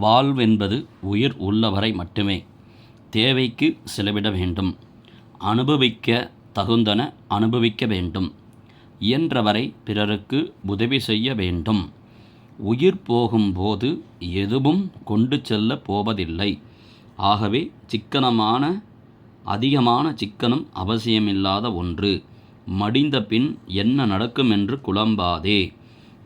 வாழ்வென்பது உயிர் உள்ளவரை மட்டுமே. தேவைக்கு செலவிட வேண்டும். அனுபவிக்க தகுந்தன அனுபவிக்க வேண்டும். இயன்றவரை பிறருக்கு உதவி செய்ய வேண்டும். உயிர் போகும்போது எதுவும் கொண்டு செல்ல போவதில்லை. ஆகவே சிக்கனமான அதிகமான சிக்கனம் அவசியமில்லாத ஒன்று. மடிந்த பின் என்ன நடக்கும் என்று குழம்பாதே.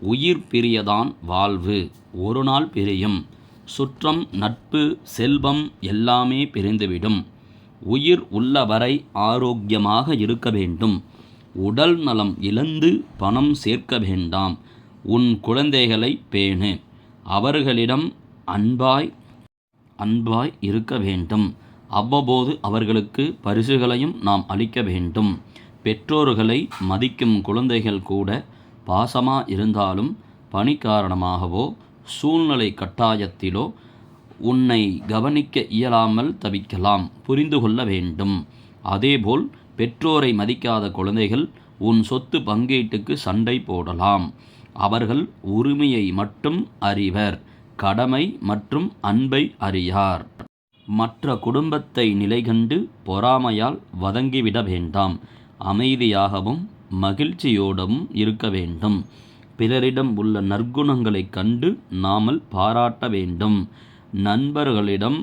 உயிர் பிரியதான் வாழ்வு. ஒரு நாள் பிரியும். சுற்றம் நட்பு செல்வம் எல்லாமே பிரிந்துவிடும். உயிர் உள்ளவரை ஆரோக்கியமாக இருக்க வேண்டும். உடல் நலம் இழந்து பணம் சேர்க்க வேண்டாம். உன் குழந்தைகளை பேணு. அவர்களிடம் அன்பாய் அன்பாய் இருக்க வேண்டும். அவ்வப்போது அவர்களுக்கு பரிசுகளையும் நாம் அளிக்க வேண்டும். பெற்றோர்களை மதிக்கும் குழந்தைகள் கூட பாசமாக இருந்தாலும் பணி காரணமாகவோ சூழ்நிலை கட்டாயத்திலோ உன்னை கவனிக்க இயலாமல் தவிக்கலாம் புரிந்து கொள்ள வேண்டும். அதேபோல் பெற்றோரை மதிக்காத குழந்தைகள் உன் சொத்து பங்கீட்டுக்கு சண்டை போடலாம். அவர்கள் உரிமையை மட்டும் அறிவர் கடமை மற்றும் அன்பை அறியார். மற்ற குடும்பத்தை நிலைகண்டு பொறாமையால் வதங்கிவிட வேண்டாம். அமைதியாகவும் மகிழ்ச்சியோடவும் இருக்க வேண்டும். பிறரிடம் உள்ள நற்குணங்களை கண்டு நாமல் பாராட்ட வேண்டும். நண்பர்களிடம்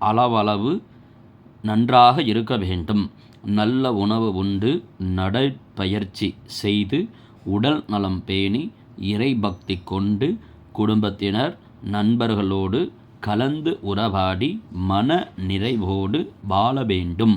அளவளவு நன்றாக இருக்க வேண்டும். நல்ல உணவு உண்டு நடைப்பயிற்சி செய்து உடல் நலம் பேணி இறை பக்தி கொண்டு குடும்பத்தினர் நண்பர்களோடு கலந்து உறவாடி மன நிறைவோடு வாழ வேண்டும்.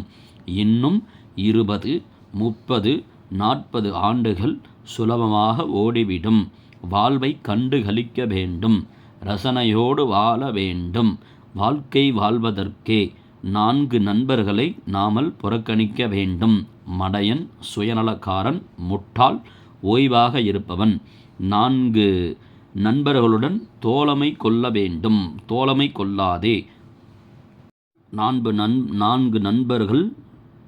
இன்னும் இருபது முப்பது நாற்பது ஆண்டுகள் சுலபமாக ஓடிவிடும். வாழ்வை கண்டுகளிக்க வேண்டும். ரசனையோடு வாழ வேண்டும். வாழ்க்கை வாழ்வதற்கே நான்கு நண்பர்களை நாமல் புறக்கணிக்க வேண்டும். மடையன் சுயநலக்காரன் முட்டாள் ஓய்வாக இருப்பவன். நான்கு நண்பர்களுடன் தோழமை கொள்ள வேண்டும். தோழமை கொள்ளாதே. நான்கு நண் நான்கு நண்பர்கள்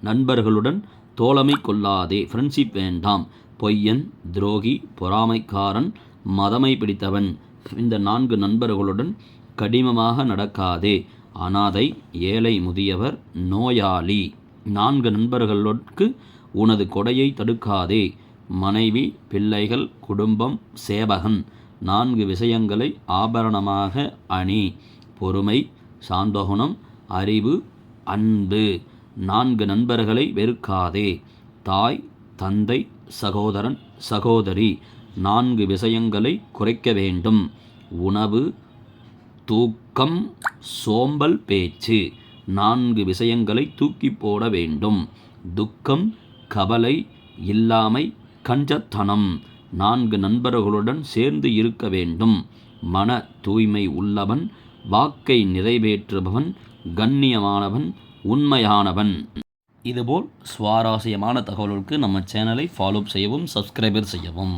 நண்பர்களுடன் தோழமை கொள்ளாதே. ஃப்ரெண்ட்ஷிப் வேண்டாம். பொய்யன் துரோகி பொறாமைக்காரன் மதமை பிடித்தவன். இந்த நான்கு நண்பர்களுடன் கடிமமாக நடக்காதே. அனாதை ஏழை முதியவர் நோயாளி. நான்கு நண்பர்களுக்கு உனது கொடையை தடுக்காதே. மனைவி பிள்ளைகள் குடும்பம் சேவகன். நான்கு விஷயங்களை ஆபரணமாக அணி. பொறுமை சாந்தகுணம் அறிவு அன்பு. நான்கு நண்பர்களை வெறுக்காதே. தாய் தந்தை சகோதரன் சகோதரி நான்கு விஷயங்களை குறைக்க வேண்டும். உணவு தூக்கம் சோம்பல் பேச்சு. நான்கு விஷயங்களை தூக்கி போட வேண்டும். துக்கம் கவலை இல்லாமை கஞ்சத்தனம். நான்கு நண்பர்களுடன் சேர்ந்து இருக்க வேண்டும். மன தூய்மை உள்ளவன் வாக்கை நிறைவேற்றுபவன் கண்ணியமானவன் உண்மையானவன். இதுபோல் சுவாரஸ்யமான தகவல்களுக்கு நம்ம சேனலை ஃபாலோ செய்யவும் சப்ஸ்கிரைபர் செய்யவும்.